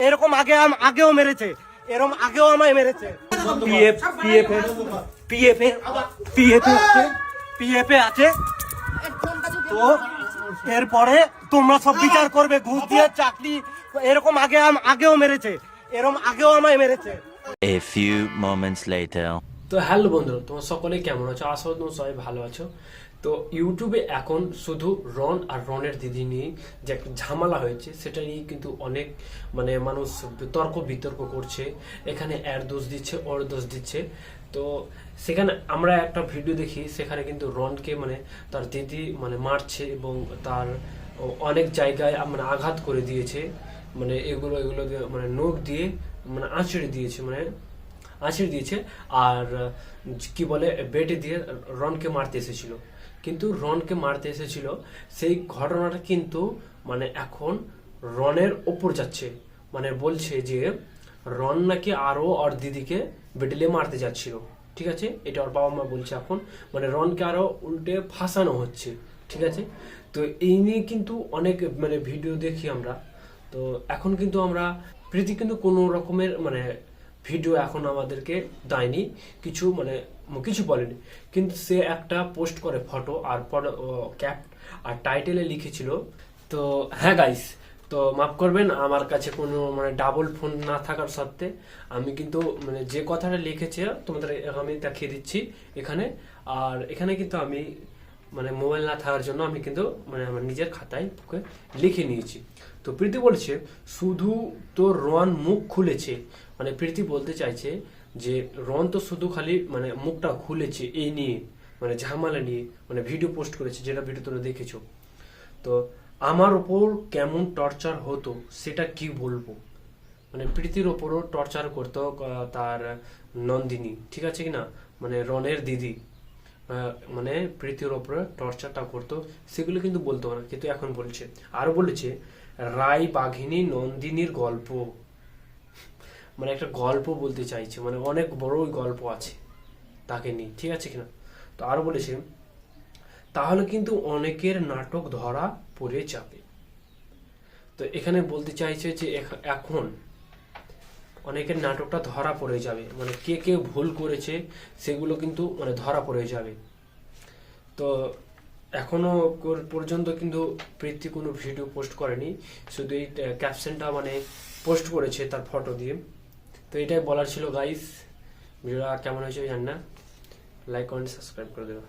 এরকম আগে আগেও মেরেছে। এরকম আগেও আমায় মেরেছে। পিএফ পিএফ পিএফ পিএফ আছে পিএফ আছে। তো এরপরে তোমরা সব বিচার করবে ঘুষ দিয়ে চাকরি এরকম আগে আগেও মেরেছে। এরকম আগেও আমায় মেরেছে। A few moments later. তো হ্যালো বন্ধুরা, তোমার সকলে কেমন আছো? করি তোমরা সবাই ভালো আছো। তো ইউটিউবে এখন শুধু রন আর রনের দিদি নিয়ে যে একটা ঝামেলা হয়েছে, সেটা নিয়ে কিন্তু অনেক মানে মানুষ তর্ক বিতর্ক করছে। এখানে এর দোষ দিচ্ছে, ওর দোষ দিচ্ছে। তো সেখানে আমরা একটা ভিডিও দেখি, সেখানে কিন্তু রনকে মানে তার দিদি মানে মারছে এবং তার অনেক জায়গায় মানে আঘাত করে দিয়েছে। মানে এগুলো এগুলো মানে নখ দিয়ে মানে আঁচড়ে দিয়েছে মানে আঁচড়ে দিয়েছে আর কি বলে, বেটে দিয়ে রনকে মারতে এসেছিল। কিন্তু রনকে মারতে এসেছিল, সেই ঘটনাটা কিন্তু মানে এখন রনের ওপর যাচ্ছে। মানে বলছে যে, রন নাকি আরও ওর দিদিকে বেটেলে মারতে যাচ্ছিল। ঠিক আছে? এটা ওর বাবা মা বলছে এখন। মানে রনকে আরও উল্টে ফাঁসানো হচ্ছে। ঠিক আছে? তো এই নিয়ে কিন্তু অনেক মানে ভিডিও দেখি আমরা। তো এখন কিন্তু আমরা, প্রীতি কিন্তু কোনো রকমের মানে ভিডিও এখন আমাদেরকে দেয়নি, কিছু মানে কিছু বলেনি। কিন্তু সে একটা পোস্ট করে ফটো আর ক্যাপ আর টাইটেলে লিখেছিল, তো হ্যাঁ গাইস তো মাফ করবেন, আমার কাছে কোনো মানে ডাবল ফোন না থাকার সত্ত্বে আমি কিন্তু মানে যে কথাটা লিখেছে তোমাদের আমি দেখিয়ে দিচ্ছি এখানে। আর এখানে কিন্তু আমি মানে মোবাইল না থাকার জন্য আমি কিন্তু মানে আমার নিজের খাতায় লিখে নিয়েছি। তো প্রীতি বলছে, শুধু তো রন মুখ খুলেছে। মানে প্রীতি বলতে চাইছে যে রন তো শুধু খালি মানে মুখটা খুলেছে এই নিয়ে মানে ঝামেলা নিয়ে মানে ভিডিও পোস্ট করেছে যেটা ভিডিও তোমরা দেখেছ। তো আমার ওপর কেমন টর্চার হতো সেটা কি বলব? মানে প্রীতির ওপরও টর্চার করতো তার নন্দিনী, ঠিক আছে কি না মানে রনের দিদি মানে প্রীতির ওপরে টর্চারটা করতো, সেগুলো কিন্তু বলতো না, কিন্তু এখন বলছে। আর বলেছে রায় বাঘিনী নন্দিনীর গল্প। মানে একটা গল্প বলতে চাইছে মানে অনেক বড় গল্প আছে, তাকে নিয়ে, ঠিক আছে কিনা? তো আরও বলেছে, তাহলে কিন্তু অনেকের নাটক ধরা পড়ে যাবে। তো এখানে বলতে চাইছে যে এখন অনেকের নাটকটা ধরা পড়ে যাবে মানে কে কে ভুল করেছে সেগুলো কিন্তু মানে ধরা পড়ে যাবে। তো এখনও পর্যন্ত কিন্তু প্রীতি কোনো ভিডিও পোস্ট করেনি। শুধু এই ক্যাপশনটা মানে পোস্ট করেছে তার ফটো দিয়ে। তো এটাই বলার ছিল গাইস ভিডিওটা কেমন হয়েছে জান না। লাইক কমেন্ট সাবস্ক্রাইব করে দেবে।